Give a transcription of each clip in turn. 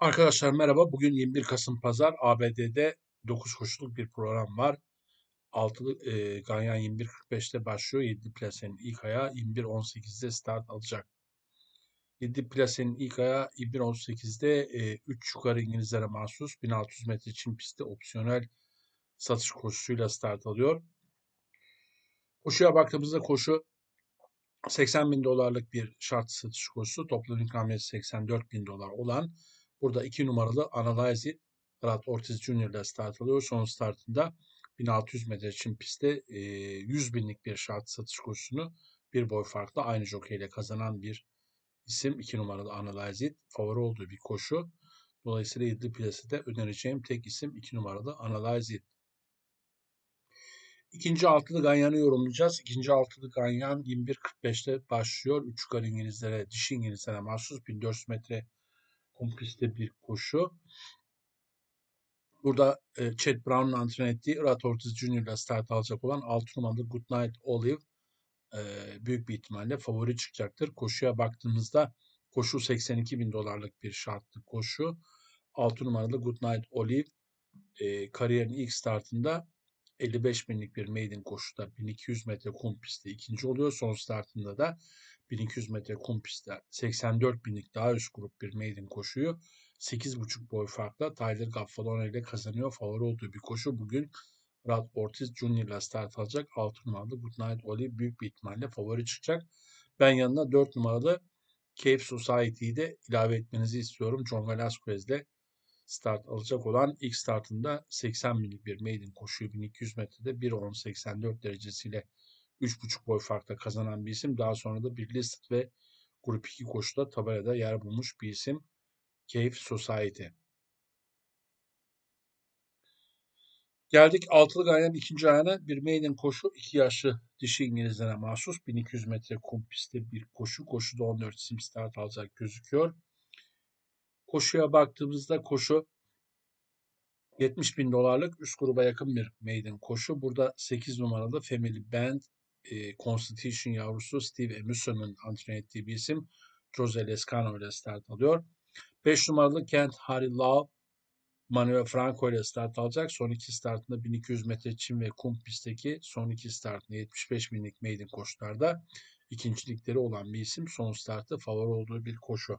Arkadaşlar merhaba. Bugün 21 Kasım Pazar ABD'de 9 koşuluk bir program var. Altılı e, Ganyan 21.45'te başlıyor. 7 plasenin ilk ayağı 21.18'de start alacak. 7 plasenin ilk ayağı 21.18'de e, 3 yukarı İngilizlere mahsus 1600 metre çim pistte opsiyonel satış koşusuyla start alıyor. Koşuya baktığımızda koşu 80 bin dolarlık bir şart satış koşusu. Toplam ikramiyeti 84 bin dolar olan Burada 2 numaralı Analyze It Brad Ortiz Jr. ile start alıyor. Son startında 1600 metre için pistte 100 binlik bir şart satış koşusunu bir boy farklı aynı jockey kazanan bir isim. 2 numaralı Analyze It. Favori olduğu bir koşu. Dolayısıyla 7 plasede önereceğim tek isim 2 numaralı Analyze It. İkinci altılı Ganyan'ı yorumlayacağız. İkinci altılı Ganyan 21.45'te başlıyor. Üç yukarı İngilizlere, dişi İngilizlere mahsus 1400 metre kompiste bir koşu. Burada e, Chad Brown'un antren ettiği Rat Ortiz Jr. ile start alacak olan 6 numaralı Goodnight Olive e, büyük bir ihtimalle favori çıkacaktır. Koşuya baktığımızda koşu 82 bin dolarlık bir şartlı koşu. 6 numaralı Goodnight Olive e, kariyerin ilk startında 55 binlik bir maiden koşuda 1200 metre kum pistte ikinci oluyor. Son startında da 1200 metre kum pistte 84 binlik daha üst grup bir maiden koşuyu 8,5 boy farkla Tyler Gaffalone ile kazanıyor. Favori olduğu bir koşu. Bugün Rad Ortiz Jr. ile start alacak. 6 numaralı Goodnight Oli büyük bir ihtimalle favori çıkacak. Ben yanına 4 numaralı Cape Society'yi de ilave etmenizi istiyorum. John Velasquez ile start alacak olan ilk startında 80 binlik bir maiden koşuyu 1200 metrede 1.10.84 derecesiyle 3.5 boy farkla kazanan bir isim. Daha sonra da bir listed ve grup 2 koşuda tabelada yer bulmuş bir isim. Cave Society. Geldik altılı gayenin ikinci ayağına bir maiden koşu. iki yaşlı dişi İngilizlere mahsus 1200 metre kum pistte bir koşu. Koşuda 14 isim start alacak gözüküyor. Koşuya baktığımızda koşu 70 bin dolarlık üst gruba yakın bir maiden koşu. Burada 8 numaralı Family Band e, Constitution yavrusu Steve Emerson'un antren ettiği bir isim. Jose Lescano ile start alıyor. 5 numaralı Kent Harry Love Manuel Franco ile start alacak. Son iki startında 1200 metre çim ve kum pistteki son iki startında 75 binlik maiden koşularda ikincilikleri olan bir isim. Son startı favori olduğu bir koşu.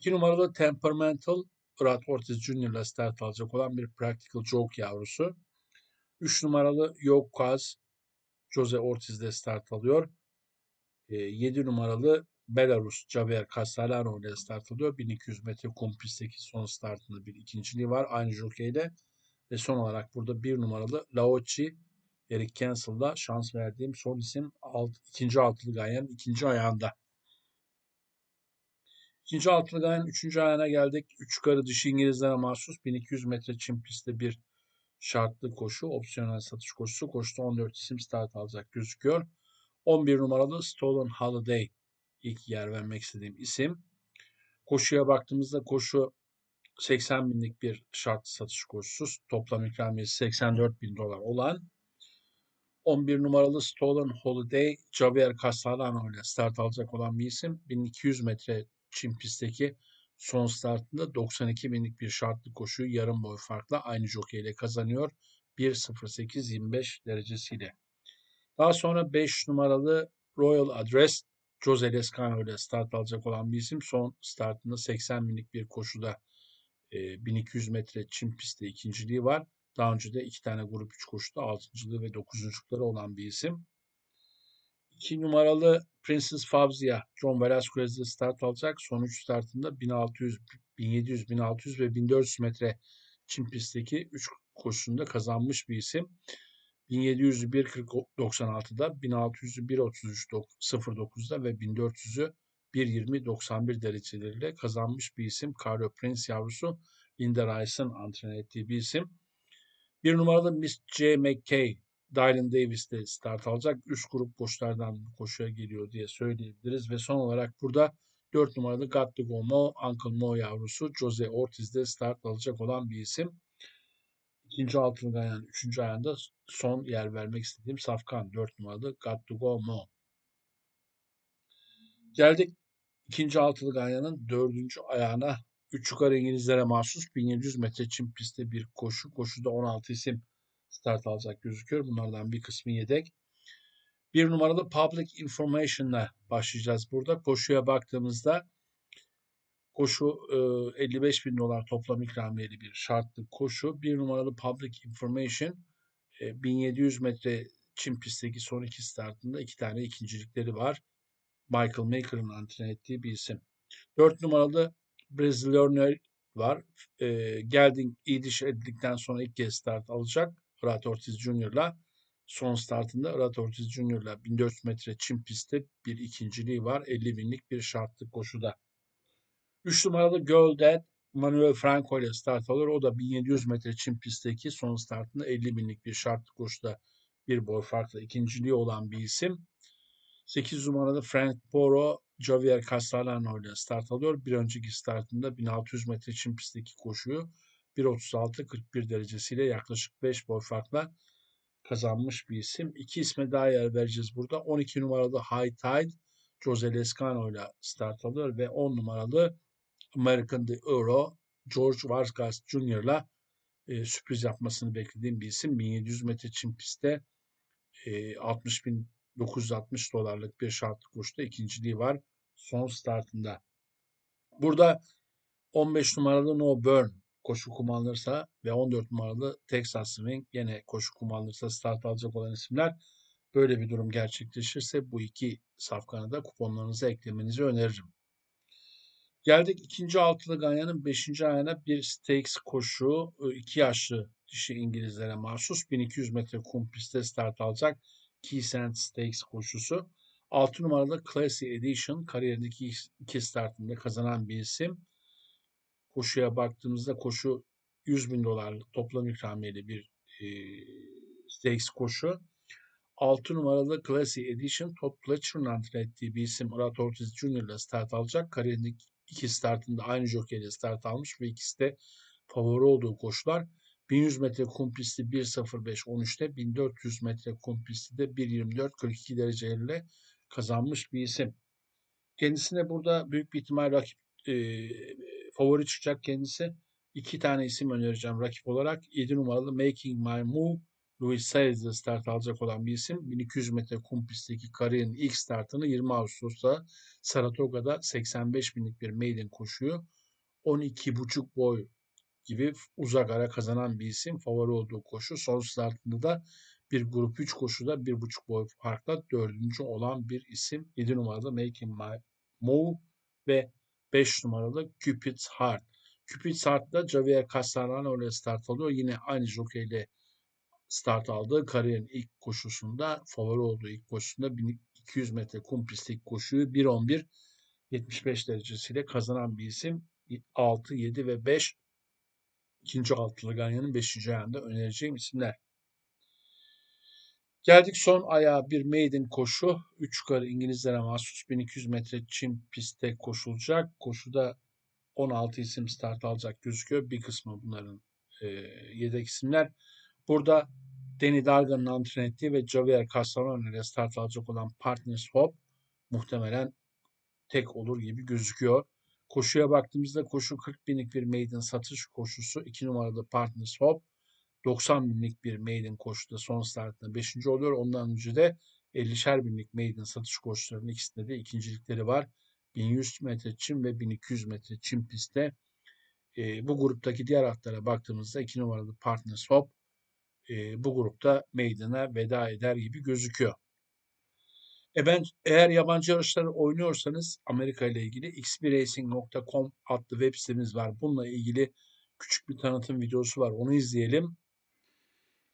2 numaralı Temperamental Brad Ortiz Jr. ile start alacak olan bir Practical Joke yavrusu. 3 numaralı Yokaz Jose Ortiz ile start alıyor. 7 numaralı Belarus Javier Castellano ile start alıyor. 1200 metre kum pistteki son startında bir ikinciliği var. Aynı jokeyle. Ve son olarak burada bir numaralı Laochi Eric Cancel'da şans verdiğim son isim alt, ikinci altılı gayen ikinci ayağında. İkinci altılı gayen üçüncü ayağına geldik. Üç yukarı dişi İngilizlere mahsus 1200 metre çim pistte bir şartlı koşu, opsiyonel satış koşusu. Koşuda 14 isim start alacak gözüküyor. 11 numaralı Stolen Holiday ilk yer vermek istediğim isim. Koşuya baktığımızda koşu 80 binlik bir şart satış koşusu. Toplam ikramiyesi 84 bin dolar olan 11 numaralı Stolen Holiday Javier Castellano ile start alacak olan bir isim. 1200 metre çim pistteki son startında 92 binlik bir şartlı koşuyu yarım boy farkla aynı jockey ile kazanıyor. 1.08.25 derecesiyle. Daha sonra 5 numaralı Royal Address Jose Lescano ile start alacak olan bir isim. Son startında 80 binlik bir koşuda e, 1200 metre çim pistte ikinciliği var. Daha önce de iki tane grup 3 koşuda altıncılığı ve dokuzunculukları olan bir isim. 2 numaralı Princess Fabzia John Velasquez'de start alacak. Son 3 startında 1600, 1700, 1600 ve 1400 metre çim pistteki 3 koşusunda kazanmış bir isim. 1700'ü 1.40.96'da, 1600'ü 1.33.09'da ve 1400'ü 1.20.91 dereceleriyle kazanmış bir isim. Carlo Prince yavrusu Linda Rice'ın antren ettiği bir isim. Bir numaralı Miss J. McKay, Dylan Davis de start alacak. Üst grup koşulardan koşuya geliyor diye söyleyebiliriz. Ve son olarak burada 4 numaralı Got to Go Mo, Uncle Mo yavrusu Jose Ortiz'de start alacak olan bir isim. İkinci altılı ayağın üçüncü ayağında son yer vermek istediğim Safkan. Dört numaralı Got to Go Mo. Geldik ikinci altılı ayağının dördüncü ayağına 3 yukarı İngilizlere mahsus 1700 metre çim pistte bir koşu. Koşuda 16 isim start alacak gözüküyor. Bunlardan bir kısmı yedek. Bir numaralı Public Information'la başlayacağız burada. Koşuya baktığımızda koşu 55 bin dolar toplam ikramiyeli bir şartlı koşu. Bir numaralı Public Information 1700 metre çim pistteki son iki startında iki tane ikincilikleri var. Michael Maker'ın antren ettiği bir isim. Dört numaralı Brezilyaner var. E, Gelding iyi diş edildikten sonra ilk kez start alacak. Rat Ortiz Jr.'la. Son startında Rat Ortiz Jr.'la 1400 metre çim pistte bir ikinciliği var. 50 binlik bir şartlı koşuda. 3 numaralı Dad Manuel Franco ile start alır. O da 1700 metre çim pistteki son startında 50 binlik bir şartlı koşuda bir boy farklı ikinciliği olan bir isim. 8 numaralı Frank Poro Javier Castellano ile start alıyor. Bir önceki startında 1600 metre çim pistteki koşuyu 1.36-41 derecesiyle yaklaşık 5 boy farkla kazanmış bir isim. İki isme daha yer vereceğiz burada. 12 numaralı High Tide Jose Lescano ile start alıyor ve 10 numaralı American The Euro George Vargas Jr. ile e, sürpriz yapmasını beklediğim bir isim. 1700 metre çim pistte e, 60 bin 960 dolarlık bir şartlı koşuda ikinciliği var son startında. Burada 15 numaralı No Burn koşu kullanılırsa ve 14 numaralı Texas Swing yine koşu kullanılırsa start alacak olan isimler böyle bir durum gerçekleşirse bu iki safkanı da kuponlarınıza eklemenizi öneririm. Geldik ikinci altılı ganyanın beşinci ayağına bir stakes koşu. iki yaşlı dişi İngilizlere mahsus 1200 metre kum pistte start alacak. Keysand Stakes koşusu. 6 numaralı Classy Edition kariyerindeki iki startında kazanan bir isim. Koşuya baktığımızda koşu 100 bin dolarlık toplam ikramiyeli bir e, stakes koşu. 6 numaralı Classy Edition Todd Pletcher'ın antren ettiği bir isim Murat Ortiz Jr. ile start alacak. Kariyerindeki iki startında aynı jokeyle start almış ve ikisi de favori olduğu koşular. 1100 metre kum pisti 1.05-13'te, 1400 metre kum pisti de 1.24-42 dereceyle kazanmış bir isim. Kendisine burada büyük bir ihtimal rakip e, favori çıkacak kendisi. İki tane isim önereceğim rakip olarak. 7 numaralı Making My Move Louis Saez'de start alacak olan bir isim. 1200 metre kum pistteki kariyerin ilk startını 20 Ağustos'ta Saratoga'da 85 binlik bir maiden koşuyor. 12,5 boy gibi uzak ara kazanan bir isim. Favori olduğu koşu. Son startında da bir grup 3 koşuda 1,5 boy farkla dördüncü olan bir isim. 7 numaralı Making My Move ve 5 numaralı Cupid's Heart. Cupid's Heart'da Javier Castellano ile start alıyor. Yine aynı jokeyle start aldığı kariyerin ilk koşusunda favori olduğu ilk koşusunda 1200 metre kum pisti koşuyu 1.11 75 derecesiyle kazanan bir isim. 6, 7 ve 5 ikinci altılı Ganyan'ın 5. ayağında önereceğim isimler. Geldik son ayağa bir maiden koşu. 3 yukarı İngilizlere mahsus 1200 metre çim pistte koşulacak. Koşuda 16 isim start alacak gözüküyor. Bir kısmı bunların e, yedek isimler. Burada Danny Dargan'ın antren ettiği ve Javier Castellano ile start alacak olan Partners Hope muhtemelen tek olur gibi gözüküyor. Koşuya baktığımızda koşu 40 binlik bir maiden satış koşusu. 2 numaralı Partners Hope. 90 binlik bir maiden koşuda son startında 5. oluyor. Ondan önce de 50'şer binlik maiden satış koşularının ikisinde de ikincilikleri var. 1100 metre çim ve 1200 metre çim pistte. E, bu gruptaki diğer atlara baktığımızda 2 numaralı Partners Hope e, bu grupta meydana veda eder gibi gözüküyor. E ben eğer yabancı yarışları oynuyorsanız Amerika ile ilgili xbracing.com adlı web sitemiz var. Bununla ilgili küçük bir tanıtım videosu var. Onu izleyelim.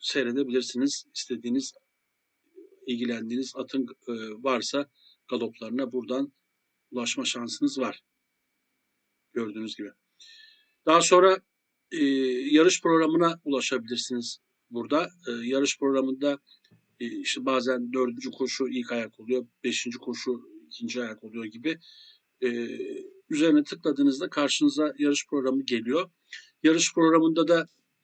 seyredebilirsiniz. İstediğiniz, ilgilendiğiniz atın e, varsa galoplarına buradan ulaşma şansınız var. Gördüğünüz gibi. Daha sonra e, yarış programına ulaşabilirsiniz burada. E, yarış programında e, işte bazen dördüncü koşu ilk ayak oluyor, beşinci koşu ikinci ayak oluyor gibi. E, üzerine tıkladığınızda karşınıza yarış programı geliyor. Yarış programında da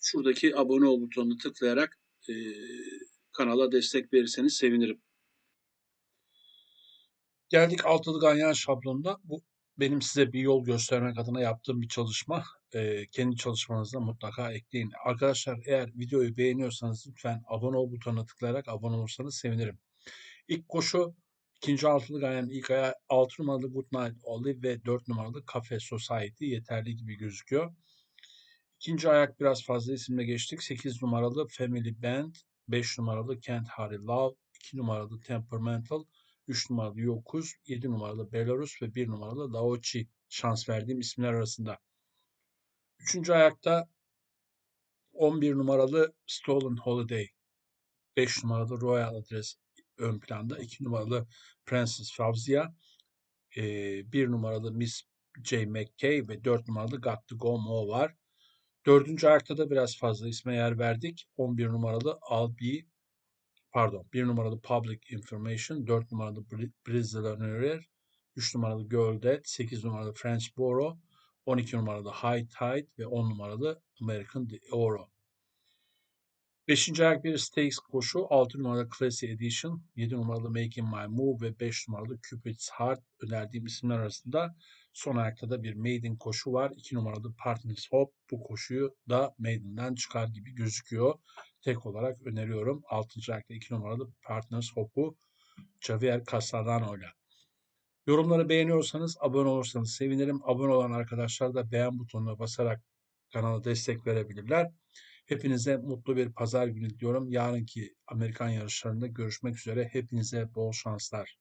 şuradaki abone ol butonunu tıklayarak e, kanala destek verirseniz sevinirim. Geldik altılı ganyan şablonuna. Bu benim size bir yol göstermek adına yaptığım bir çalışma. Ee, kendi çalışmanızda mutlaka ekleyin. Arkadaşlar eğer videoyu beğeniyorsanız lütfen abone ol butonuna tıklayarak abone olursanız sevinirim. İlk koşu ikinci altılı ganyan ilk ayağı 6 numaralı Good Night Olive ve 4 numaralı Cafe Society yeterli gibi gözüküyor. İkinci ayak biraz fazla isimle geçtik. 8 numaralı Family Band, 5 numaralı Kent Harry Love, 2 numaralı Temperamental, 3 numaralı Yokuz, 7 numaralı Belarus ve 1 numaralı Laochi şans verdiğim isimler arasında. Üçüncü ayakta 11 numaralı Stolen Holiday, 5 numaralı Royal Address ön planda, 2 numaralı Princess Fawzia, 1 numaralı Miss J. McKay ve 4 numaralı Got to Go Mo var. Dördüncü ayakta da biraz fazla isme yer verdik. 11 numaralı Albi, pardon 1 numaralı Public Information, 4 numaralı Brizzillaner, 3 numaralı Girl Dead, 8 numaralı French Boro, 12 numaralı High Tide ve 10 numaralı American The Oro. Beşinci ayak bir Stakes koşu, 6 numaralı Classy Edition, 7 numaralı Making My Move ve 5 numaralı Cupid's Heart önerdiğim isimler arasında. Son ayakta da bir Maiden koşu var. 2 numaralı Partners Hope bu koşuyu da Maiden'den çıkar gibi gözüküyor. Tek olarak öneriyorum. 6. ayakta 2 numaralı Partners Hope'u Javier Casarano ile. Yorumları beğeniyorsanız, abone olursanız sevinirim. Abone olan arkadaşlar da beğen butonuna basarak kanala destek verebilirler. Hepinize mutlu bir pazar günü diliyorum. Yarınki Amerikan yarışlarında görüşmek üzere. Hepinize bol şanslar.